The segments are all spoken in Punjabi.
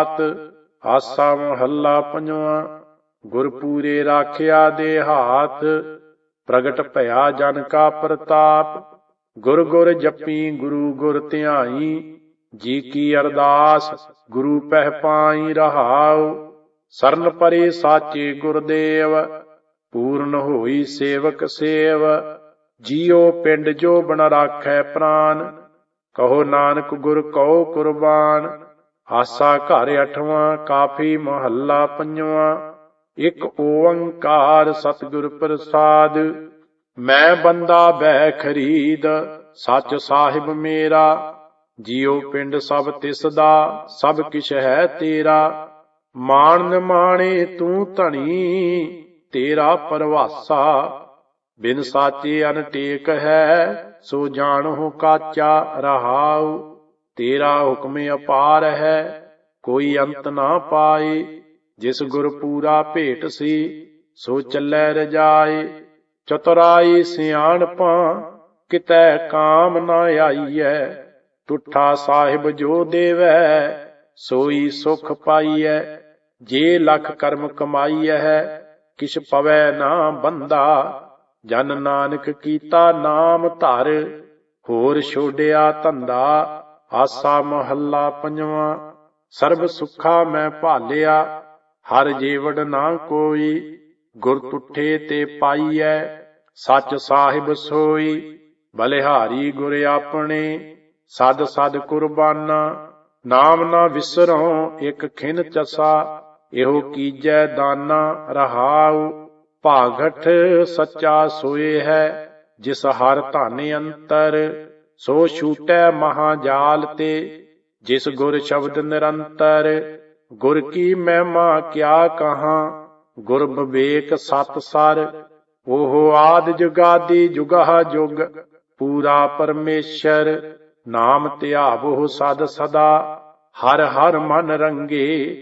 ਬਾਤ ਆਸਾ ਮਹੱਲਾ ਪੰਜਵਾਂ, ਗੁਰਪੂਰੇ ਰਾਖਿਆ ਦੇ ਹਾਥ, ਪ੍ਰਗਟ ਭਇਆ ਜਨ ਕਾ ਪ੍ਰਤਾਪ, ਗੁਰ ਗੁਰ ਜਪੀ ਗੁਰੂ ਗੁਰ ਧਿਆਈ, ਜੀ ਕੀ ਅਰਦਾਸ, ਗੁਰੂ ਪਹਿ ਪਾਈ ਰਹਾਉ, ਸਰਨ ਪਰੇ ਸਾਚੇ ਗੁਰਦੇਵ, ਪੂਰਨ ਹੋਈ ਸੇਵਕ ਸੇਵ, ਜੀਉ ਪਿੰਡ ਜੋ ਬਣ ਰਾਖੈ ਪ੍ਰਾਨ, ਕਹੋ ਨਾਨਕ ਗੁਰ ਕਉ ਕੁਰਬਾਨ ਆਸਾ ਘਰ ਅਠਵਾਂ, ਕਾਫੀ ਮਹੱਲਾ ਪੰਜਵਾਂ। ਇੱਕ ਓੰਕਾਰ ਸਤਿਗੁਰ ਪ੍ਰਸਾਦ। ਮੈਂ ਬੰਦਾ ਬੈ ਖਰੀਦ, ਸੱਚ ਸਾਹਿਬ ਮੇਰਾ। ਜੀਉ ਪਿੰਡ ਸਭ ਤਿਸ ਦਾ ਸਭ ਕਿਛ ਹੈ ਤੇਰਾ। ਮਾਣ ਮਾਣੇ ਤੂੰ ਧਣੀ, ਤੇਰਾ ਪਰਵਾਸਾ। ਬਿਨ ਸਾਚੇ ਅਨਟੇਕ ਹੈ, ਸੋ ਜਾਣੋ ਕਾਚਾ ਰਹਾਉ। ਤੇਰਾ ਹੁਕਮ ਅਪਾਰ ਹੈ, ਕੋਈ ਅੰਤ ਨਾ ਪਾਏ। ਜਿਸ ਗੁਰ ਪੂਰਾ ਭੇਟ ਸੀ, ਸੋ ਚੱਲੈ ਰਜਾਏ। ਚਤੁਰਾਈ ਸਿਆਣਪਾਂ ਕਿਤੈ ਕਾਮ ਨਾ ਆਈਐ। ਟੁੱਠਾ ਸਾਹਿਬ ਜੋ ਦੇਵੈ, ਸੋਈ ਸੁਖ ਪਾਈਐ। ਜੇ ਲਖ ਕਰਮ ਕਮਾਈਐ, ਕਿਛ ਪਵੈ ਨਾ ਬੰਦਾ। ਜਨ ਨਾਨਕ ਕੀਤਾ ਨਾਮ ਧਰ, ਹੋਰ ਛੋੜਿਆ ਧੰਦਾ। ਆਸਾ ਮਹੱਲਾ ਪੰਜਵਾਂ, ਸਰਬ ਸੁਖਾ ਮੈਂ ਭਾਲਿਆ, ਹਰ ਜੀਵੜ ਨਾ ਕੋਈ, ਗੁਰ ਤੁਠੇ ਤੇ ਪਾਈਐ, ਸੱਚ ਸਾਹਿਬ ਸੋਈ, ਬਲਿਹਾਰੀ ਗੁਰ ਆਪਣੇ, ਸਦ ਸਦ ਕੁਰਬਾਨਾ, ਨਾਮ ਨਾ ਵਿਸਰੋ ਇਕ ਖਿਨ ਚਸਾ, ਇਹੋ ਕੀਜੈ ਦਾਨਾ ਰਹਾਉ, ਭਾਗਠ ਸੱਚਾ ਸੋਏ ਹੈ, ਜਿਸ ਹਰ ਧਨ ਅੰਤਰ ਸੋ ਛੂਟੈ ਮਹਾਜਾਲ ਤੇ, ਜਿਸ ਗੁਰ ਸ਼ਬਦ ਨਿਰੰਤਰ, ਗੁਰ ਕੀ ਮਹਿਮਾ ਕਿਆ ਕਹਾਂ, ਗੁਰ ਵਿਵੇਕ ਸਤ ਸਰ, ਉਹ ਆਦ ਜੁਗਾਦੀ ਜੁਗਹ ਜੁਗ, ਪੂਰਾ ਪਰਮੇਸ਼ਰ, ਨਾਮ ਧਿਆਵੋ ਸਦ ਸਦਾ, ਹਰ ਹਰ ਮਨ ਰੰਗੇ,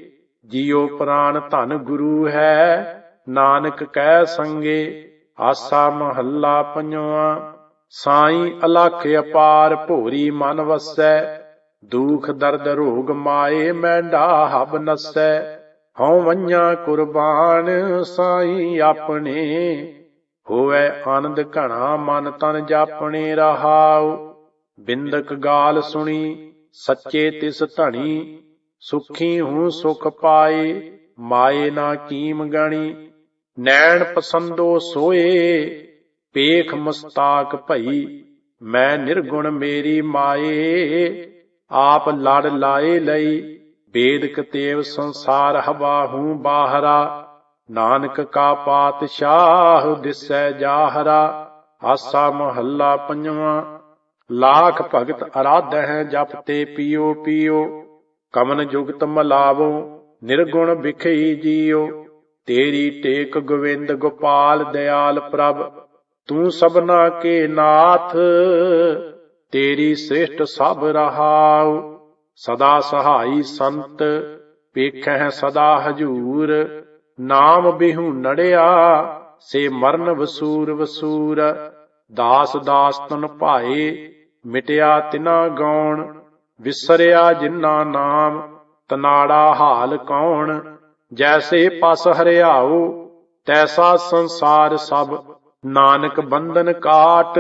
ਜੀਉ ਪ੍ਰਾਨ ਧਨ ਗੁਰੂ ਹੈ, ਨਾਨਕ ਕਹਿ ਸੰਗੇ, ਆਸਾ ਮਹੱਲਾ ਪੰਜਵਾਂ। ਸਾਈ ਅਲਖ ਅਪਾਰ ਭੋਰੀ ਮਨ ਵਸੈ, ਦੁਖ ਦਰਦ ਰੋਗ ਮਾਏ ਮੈਂਡਾ ਹਬ ਨਸੈ। ਹਉ ਵੰਨਾ ਕੁਰਬਾਨ ਸਾਈ ਆਪਣੇ, ਹੋਵੇ ਆਨੰਦ ਘਣਾ ਮਨ ਤਨ ਜਾਪਣੇ ਰਹਾਉ। ਬਿੰਦਕ ਗਾਲ ਸੁਣੀ, ਸੱਚੇ ਤਿਸ ਧਣੀ, ਸੁਖੀ ਹੂੰ ਸੁਖ ਪਾਏ, ਮਾਏ ਨਾ ਕੀਮ ਗਣੀ। ਨੈਣ ਪਸੰਦੋ ਸੋਏ ਪੇਖ ਮੁਸਤਾਕ ਭਈ, ਮੈਂ ਨਿਰਗੁਣ ਮੇਰੀ ਮਾਏ, ਆਪ ਲੜ ਲਾਏ ਲਈ ਬੇਦ ਕਤੇਵ ਸੰਸਾਰ ਹਵਾ ਹੂੰ ਬਾਹਰਾ, ਨਾਨਕ ਕਾ ਪਾਤਸ਼ਾਹ ਦਿਸੈ ਜਾਹਰਾ, ਆਸਾ ਮਹੱਲਾ ਪੰਜਵਾਂ, ਲਾਖ ਭਗਤ ਅਰਾਧ ਹੈ ਜਪ ਤੇ ਪੀਓ ਪੀਓ, ਕਮਨ ਜੁਗਤ ਮਲਾਵੋ, ਨਿਰਗੁਣ ਵਿਖਈ ਜੀਓ, ਤੇਰੀ ਟੇਕ ਗੋਵਿੰਦ ਗੋਪਾਲ, ਦਿਆਲ ਪ੍ਰਭ ਤੂੰ ਸਭਨਾ ਕੇ ਨਾਥ, ਤੇਰੀ ਸ਼੍ਰਿਸ਼ਟ ਸਭ ਰਹਾਉ। ਸਦਾ ਸਹਾਈ ਸੰਤ ਪੇਖੈ ਸਦਾ ਹਜੂਰ। ਨਾਮ ਬਿਹੂ ਨੜਿਆ, ਸੇ ਮਰਨ ਵਸੂਰ ਵਸੂਰ। ਦਾਸ ਦਾਸ ਤਨ ਭਾਏ, ਮਿਟਿਆ ਤਿਨਾ ਗੌਣ। ਵਿਸਰਿਆ ਜਿਨਾ ਨਾਮ, ਤਨਾੜਾ ਹਾਲ ਕੌਣ। ਜੈਸੇ ਪਸ ਹਰਿਆਉ, ਤੈਸਾ ਸੰਸਾਰ ਸਭ। ਨਾਨਕ ਬੰਧਨ ਕਾਟ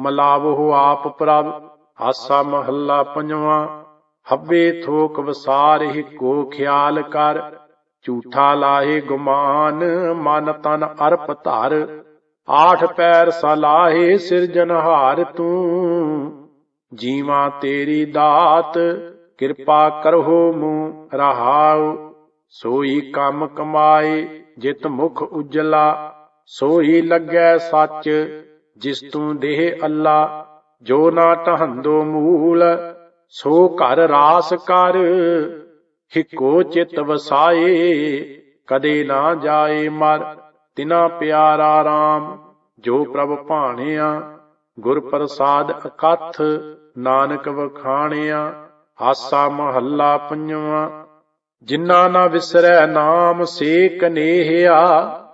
ਮਲਾਵੋ ਆਪ ਪ੍ਰਭ, ਆਸਾ ਮਹੱਲਾ ਪੰਜਵਾਂ। ਹੱਬੇ ਥੋਕ ਵਸਾਰ ਹੀ ਕੋ ਖਿਆਲ ਕਰ, ਝੂਠਾ ਲਾਹੇ ਗੁਮਾਨ, ਮਨ ਤਨ ਅਰਪ ਧਰ। ਆਠ ਪੈਰ ਸਲਾਹੇ ਸਿਰਜਨਹਾਰ ਤੂੰ, ਜੀਵਾ ਤੇਰੀ ਦਾਤ, ਕਿਰਪਾ ਕਰਹੋ ਮੂੰ ਰਹਾਉ। ਸੋਈ ਕੰਮ ਕਮਾਏ, ਜਿਤ ਮੁਖ ਉਜਲਾ ਸੋਈ ਲੱਗੈ ਸੱਚ, ਜਿਸ ਤੂੰ ਦੇਹ ਅੱਲਾ, ਜੋ ਨਾ ਟਹੰਦੋ ਮੂਲ, ਸੋ ਘਰ ਰਾਸ ਕਰ, ਹਿਕੋ ਚਿਤ ਵਸਾਏ, ਕਦੇ ਨਾ ਜਾਏ ਮਰ, ਤਿਨਾ ਪਿਆਰਾ RAM ਜੋ ਪ੍ਰਭ ਭਾਣਿਆ, ਗੁਰ ਪ੍ਰਸਾਦ ਅਕਥ, ਨਾਨਕ ਵਖਾਣਿਆ ਹਾਸਾ ਮਹੱਲਾ ਪੰਜਵਾਂ, ਜਿਨ੍ਹਾਂ ਨਾ ਵਿਸਰੈ ਨਾਮ ਸੇ ਕਨੇਹਿਆ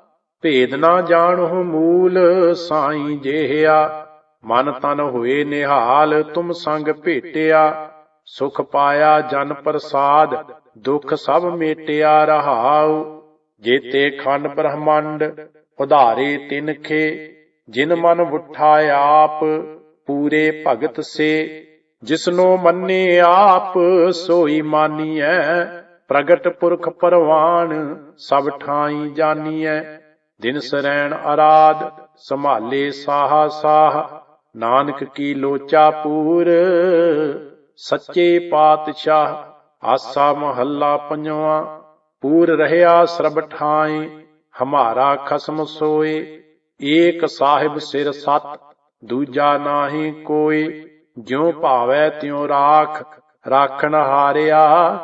ਭੇਦ ਨਾ ਜਾਣ ਜਾਣੋ ਮੂਲ ਸਾਈ ਜਿਹਿਆ। ਮਨ ਤਨ ਹੋਏ ਨਿਹਾਲ ਤੁਮ ਸੰਗ ਭੇਟਿਆ। ਸੁਖ ਪਾਇਆ ਜਨ ਪ੍ਰਸਾਦ, ਦੁੱਖ ਸਭ ਮੇਟਿਆ ਰਹਾਉ। ਜੇਤੇ ਖੰਡ ਬ੍ਰਹਮੰਡ, ਉਧਾਰੇ ਤਿਨਖੇ ਜਿਨ ਮਨ ਉਠਾ ਆਪ, ਪੂਰੇ ਭਗਤ ਸੇ। ਜਿਸਨੋ ਮੰਨੇ ਆਪ, ਸੋਈ ਮਾਨੀਐ। ਪ੍ਰਗਟ ਪੁਰਖ ਪਰਵਾਨ, ਸਭ ਠਾਈ ਜਾਨੀਐ। ਦਿਨ ਸਰੈਣ ਅਰਾਧ, ਸੰਭਾਲੇ ਸਾਹਾ ਸਾਹ ਨਾਨਕ ਕੀ ਲੋਚਾ ਪੂਰ। ਸੱਚੇ ਪਾਤਸ਼ਾਹ, ਆਸਾ ਮਹੱਲਾ ਪੰਜਵਾ, ਪੂਰ ਰਹਿਆ ਸਰਬ ਠਾਈ ਹਮਾਰਾ ਖਸਮ ਸੋਏ। ਏਕ ਸਾਹਿਬ ਸਿਰ ਸਤ, ਦੂਜਾ ਨਾਹੀ ਕੋਈ ਜਿਉ ਭਾਵੈ ਤਿਉ ਰਾਖ, ਰਾਖਣ ਹਾਰਿਆ,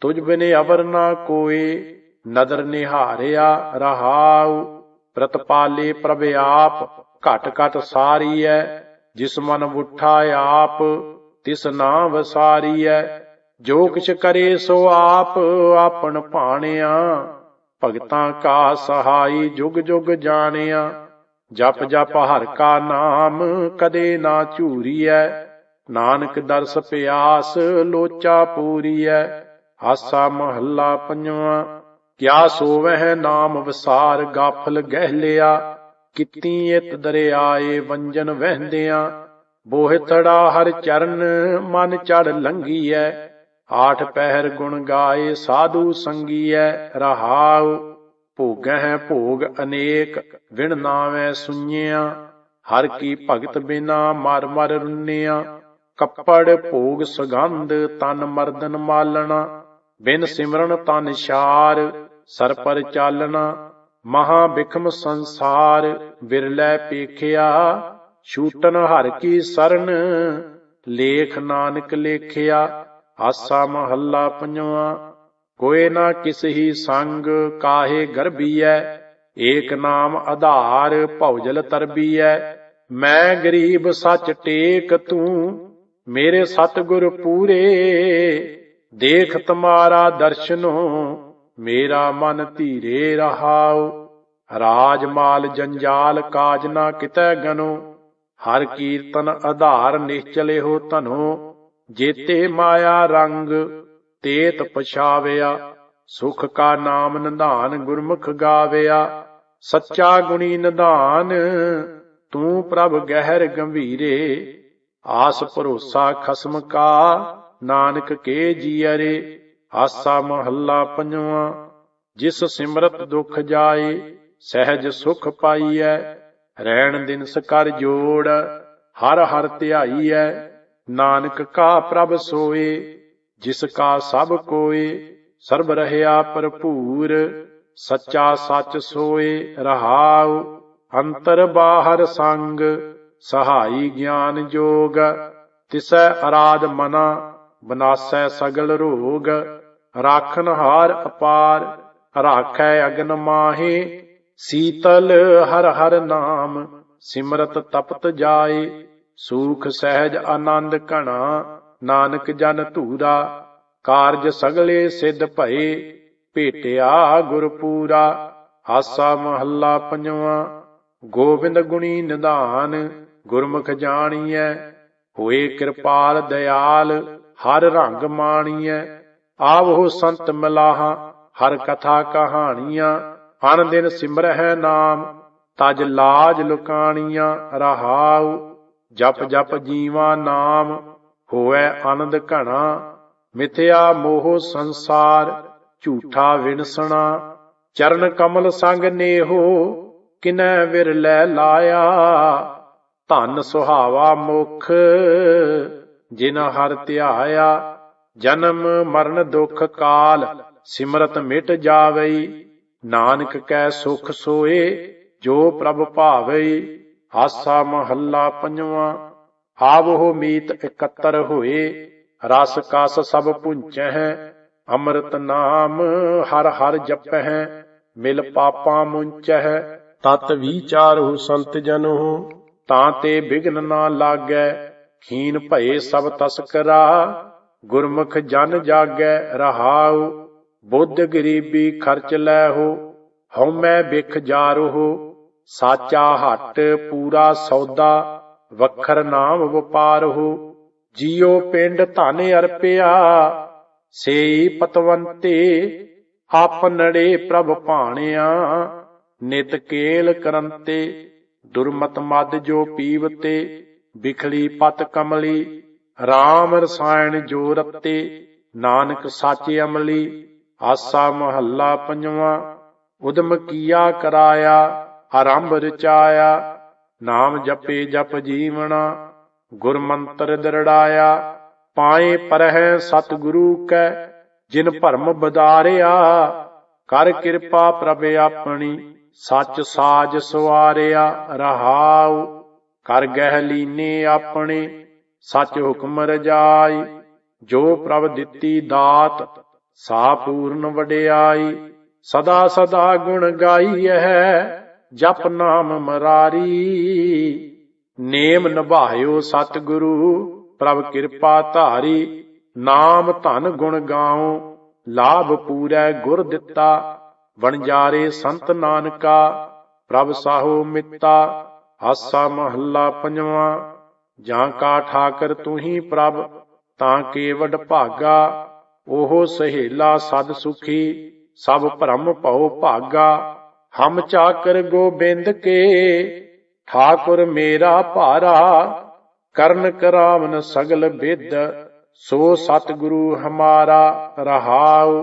ਤੁਝ ਬਿਨੇ ਅਵਰ ਨਾ ਕੋਈ ਨਦਰ ਨਿਹਾਰਿਆ ਰਹਾਉ ਪ੍ਰਤਪਾਲੇ ਪ੍ਰਭ ਆਪ, ਘਟ ਘਟ ਐ ਜਿਸ ਮਨ ਉਠਾ ਆਪ, ਤਿਸ ਨਾ ਵਸਾਰੀਐ ਜੋ ਕਿਛ ਕਰੇ ਸੋ ਆਪ, ਆਪਣ ਭਾਣਿਆ। ਭਗਤਾਂ ਕਾ ਸਹਾਈ ਜੁਗ ਜੁਗ ਜਾਣਿਆ। ਜਪ ਜਪ ਹਰ ਕਾ ਨਾਮ ਕਦੇ ਨਾ ਝੂਰੀਐ। ਨਾਨਕ ਦਰਸ ਪਿਆਸ ਲੋਚਾ ਪੂਰੀਐ। ਆਸਾ ਮਹੱਲਾ ਪੰਜਵਾ। ਕਿਆ ਸੋਵਹਿ ਨਾਮ ਵਿਸਾਰ ਗਾਫਲ ਗਹਿਲਿਆ, ਕਿਤੀ ਇਤ ਦਰਿਆਏ ਵੰਜਨ ਵਹਿੰਦਿਆਂ। ਬੋਹਿਤੜਾ ਹਰ ਚਰਨ ਮਨ ਚੜ ਲੰਘੀਐ, ਆਠ ਪਹਿਰ ਗੁਣ ਗਾਏ ਸਾਧੂ ਸੰਗੀਐ, ਰਹਾਉ ਭੋਗਹਿ ਭੋਗ ਅਨੇਕ, ਵਿਣ ਨਾਵੇਂ ਸੁਣਿਆ ਹਰ ਕੀ ਭਗਤ ਬਿਨਾ ਮਰ ਮਰ ਰੁੰਨਿਆ, ਕੱਪੜ ਭੋਗ ਸੁਗੰਧ ਤਨ ਮਰਦਨ ਮਾਲਣਾ। ਬਿਨ ਸਿਮਰਨ ਤਨ ਛਾਰ ਸਰ ਪਰ ਚਾਲਣਾ ਮਹਾ ਬਿਖਮ ਸੰਸਾਰ ਵਿਰਲੇ ਪੇਖਿਆ ਛੂਟਨ ਹਰ ਕੀ ਸਰਨ ਲੇਖ ਨਾਨਕ ਲੇਖਿਆ ਆਸਾ ਮਹੱਲਾ ਪੰਜਵਾ ਕੋਏ ਨਾ ਕਿਸ ਹੀ ਸੰਗ ਕਾਹੇ ਗਰਬੀਐ ਏਕ ਨਾਮ ਆਧਾਰ ਭੌਜਲ ਤਰਬੀਐ ਮੈਂ ਗਰੀਬ ਸੱਚ ਟੇਕ ਤੂੰ ਮੇਰੇ ਸਤਿਗੁਰ ਪੂਰੇ ਦੇਖ ਤੁਮਾਰਾ ਦਰਸ਼ਨ ਮੇਰਾ ਮਨ ਧੀਰੇ ਰਹਾਉ। ਰਾਜ ਮਾਲ ਜੰਜਾਲ ਕਾਜ ਨਾ ਕਿਤੈ ਗਨੋ, ਹਰ ਕੀਰਤਨ ਆਧਾਰ ਨਿਸ਼ਚਲੇ ਹੋ ਧਨੋ। ਜੇਤੇ ਮਾਇਆ ਰੰਗ, ਤੇਤ ਪਛਾਵਿਆ, ਸੁਖ ਕਾ ਨਾਮ ਨਿਧਾਨ ਗੁਰਮੁਖ ਗਾਵਿਆ। ਸੱਚਾ ਗੁਣੀ ਨਿਧਾਨ, ਤੂੰ ਪ੍ਰਭ ਗਹਿਰ ਗੰਭੀਰੇ, ਆਸ ਭਰੋਸਾ ਖਸਮ ਕਾ। ਨਾਨਕ ਕੇ ਜੀਅਰੇ ਆਸਾ ਮਹੱਲਾ ਪੰਜਵਾ, ਜਿਸ ਸਿਮਰਤ ਦੁਖ ਜਾਏ, ਸਹਿਜ ਸੁਖ ਪਾਈਐ, ਰਹਿਣ ਦਿਨ ਕਰ ਜੋੜ, ਹਰ ਹਰ ਧਿਆਈਐ, ਨਾਨਕ ਕਾ ਪ੍ਰਭ ਸੋਏ, ਜਿਸ ਕਾ ਸਭ ਕੋਏ, ਸਰਬ ਰਹਿਆ ਭਰਪੂਰ, ਸੱਚਾ ਸੱਚ ਸੋਏ ਰਹਾਉ, ਅੰਤਰ ਬਾਹਰ ਸੰਗ, ਸਹਾਈ ਗਿਆਨ ਜੋਗ, ਤਿਸੈ ਅਰਾਧ ਮਨਾ ਬਨਾਸੈ ਸਗਲ ਰੋਗ, ਰਾਖਨ ਹਾਰ ਅਪਾਰ, ਰਾਖੈ ਅਗਨ ਮਾਹੇ, ਸੀਤਲ ਹਰ ਹਰ ਨਾਮ, ਸਿਮਰਤ ਤਪਤ ਜਾਏ, ਸੂਖ ਸਹਿਜ ਆਨੰਦ ਘਣਾ, ਨਾਨਕ ਜਨ ਧੂਰਾ, ਕਾਰਜ ਸਗਲੇ ਸਿੱਧ ਭਏ, ਭੇਟਿਆ ਗੁਰਪੂਰਾ ਆਸਾ ਮਹੱਲਾ ਪੰਜਵਾ, ਗੋਬਿੰਦ ਗੁਣੀ ਨਿਧਾਨ, ਗੁਰਮੁਖ ਜਾਣੀਐ, ਹੋਏ ਕਿਰਪਾਲ ਦਿਆਲ ਹਰ ਰੰਗ ਮਾਣੀਐ, ਆਵੋ ਸੰਤ ਮਿਲਾਹਾ, ਹਰ ਕਥਾ ਕਹਾਣੀਆਂ ਅਨ ਦਿਨ ਸਿਮਰਹਿ ਨਾਮ, ਤਜ ਲਾਜ ਲੁਕਾਣੀਆਂ ਰਹਾਉ, ਜਪ ਜਪ ਜੀਵਾ ਨਾਮ ਹੋਵੇ ਆਨੰਦ ਘਣਾ, ਮਿਥਿਆ ਮੋਹ ਸੰਸਾਰ, ਝੂਠਾ ਵਿਣਸਣਾ, ਚਰਨ ਕਮਲ ਸੰਗ ਨੇਹੋ, ਕਿਨੈ ਵਿਰਲੇ ਲਾਇਆ, ਧਨ ਸੁਹਾਵਾ ਮੁਖ। ਜਿਨ ਹਰ ਧਿਆਇਆ, ਜਨਮ ਮਰਨ ਦੁਖ ਕਾਲ, ਸਿਮਰਤ ਮਿਟ ਜਾਵਈ, ਨਾਨਕ ਕੈ ਸੁਖ ਸੋਏ, ਜੋ ਪ੍ਰਭ ਭਾਵਈ, ਆਸਾ ਮਹੱਲਾ ਪੰਜਵਾ ਆਵੋ ਮੀਤ ਇਕੱਤਰ ਹੋਏ, ਰਸ ਕਸ ਸਭ ਪੁੰਚਹਿ, ਅੰਮ੍ਰਿਤ ਨਾਮ ਹਰ ਹਰ ਜਪਹਿ, ਮਿਲ ਪਾਪਾ ਮੁੰਚਹਿ, ਤਤ ਵਿਚਾਰਹੁ ਸੰਤ ਜਨੋ ਤਾਂ ਤੇ ਬਿਗਨ ਨਾ ਲਾਗੈ ਖੀਨ ਭਏ ਸਭ ਤਸਕਰਾ ਗੁਰਮੁਖ ਜਨ ਜਾਗੈ ਰਹਾਉ, ਬੁੱਧ ਗਰੀਬੀ ਖਰਚ ਲੈ ਹਉਮੈ ਬਿਖ ਜਾਰੋ ਸਾਚਾ ਹਟ ਪੂਰਾ ਸੌਦਾ, ਵਖਰ ਨਾਮ ਵਪਾਰ ਹੋ ਜੀਉ ਪਿੰਡ ਧਨ ਅਰਪਿਆ, ਸੇਈ ਪਤਵੰਤੇ ਆਪਨੜੇ ਪ੍ਰਭ ਭਾਣਿਆ, ਨਿਤ ਕੇਲ ਕਰੰਤੇ, ਦੁਰਮਤ ਮਦ ਜੋ ਪੀਵਤੇ ਬਿਖਲੀ ਪਤ ਕਮਲੀ RAM ਰਸਾਇਣ ਜੋ ਰਤੇ, ਨਾਨਕ ਸਾਚੇ ਅਮਲੀ, ਆਸਾ ਮਹੱਲਾ ਪੰਜਵਾਂ, ਉਦਮ ਕੀਆ ਕਰਾਇਆ, ਆਰੰਭ ਰਚਾਇਆ, ਨਾਮ ਜਪੇ ਜਪ ਜੀਵਣਾ ਗੁਰ ਮੰਤਰ ਦਰੜਾਇਆ, ਪਾਏ ਪਰਹਿ ਸਤਿਗੁਰੂ ਕੈ, ਜਿਨ ਭਰਮ ਬਦਾਰਿਆ, ਕਰ ਕਿਰਪਾ ਪ੍ਰਭ ਆਪਣੀ, ਸੱਚ ਸਾਜ ਸਵਾਰਿਆ, ਰਹਾਉ ਕਰ ਗਹਿ ਲੀਨੇ ਆਪਣੇ, ਸੱਚ ਹੁਕਮ ਰਜਾਈ, ਜੋ ਪ੍ਰਭ ਦਿੱਤੀ ਦਾਤ ਸਾ ਪੂਰਨ ਵਡਿਆਈ, ਸਦਾ ਸਦਾ ਗੁਣ ਗਾਈ ਹੈ ਜਪ ਨਾਮ ਮਰਾਰੀ। ਨੇਮ ਨਿਭਾਇਓ ਸਤਿਗੁਰੂ, ਪ੍ਰਭ ਕਿਰਪਾ ਧਾਰੀ, ਨਾਮ ਧਨ ਗੁਣ ਗਾਉ, ਲਾਭ ਪੂਰੈ ਗੁਰ ਦਿੱਤਾ, ਵਣਜਾਰੇ ਸੰਤ ਨਾਨਕਾ, ਪ੍ਰਭ ਸਾਹੋ ਮਿੱਤਾ। ਹਾਸਾ ਮਹੱਲਾ ਪੰਜਵਾਂ, ਜਾਂ ਕਾ ਠਾਕਰ ਤੂੰ ਹੀ ਪ੍ਰਭ, ਤਾਂ ਕੇਵਡ ਭਾਗਾ, ਉਹ ਸਹੇਲਾ ਸਦ ਸੁਖੀ, ਸਭ ਭਰਮ ਭਉ ਭਾਗਾ, ਹਮ ਚਾਕਰ ਗੋਬਿੰਦ ਕੇ, ਠਾਕੁਰ ਮੇਰਾ ਭਾਰਾ, ਕਰਨ ਕਰਾਵਨ ਸਗਲ ਬਿਦ ਸੋ ਸਤਿਗੁਰੂ ਹਮਾਰਾ ਰਹਾਉ,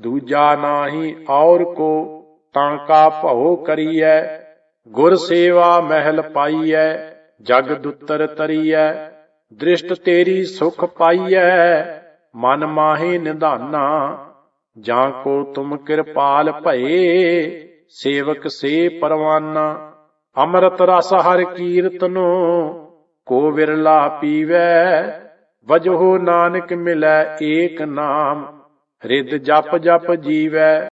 ਦੂਜਾ ਨਾਹੀ ਔਰ ਕੋ, ਤਾਂ ਕਾ ਭਉ ਕਰੀਐ ਗੁਰ ਸੇਵਾ ਮਹਿਲ ਪਾਈਐ, ਜਗ ਦੁੱਤਰ ਤਰੀਐ, ਦ੍ਰਿਸ਼ਟ ਤੇਰੀ ਸੁਖ ਪਾਈਐ, ਮਨ ਮਾਹੇ ਨਿਧਾਨਾ, ਜਾਂ ਕੋ ਤੁਮ ਕਿਰਪਾਲ ਭਏ, ਸੇਵਕ ਸੇ ਪਰਵਾਨਾ, ਅੰਮ੍ਰਿਤ ਰਸ ਹਰ ਕੀਰਤਨੋ, ਕੋ ਵਿਰਲਾ ਪੀਵੈ ਵਜੋ ਨਾਨਕ ਮਿਲੈ ਏਕ ਨਾਮ ਰਿਦ ਜਪ ਜਪ ਜੀਵੈ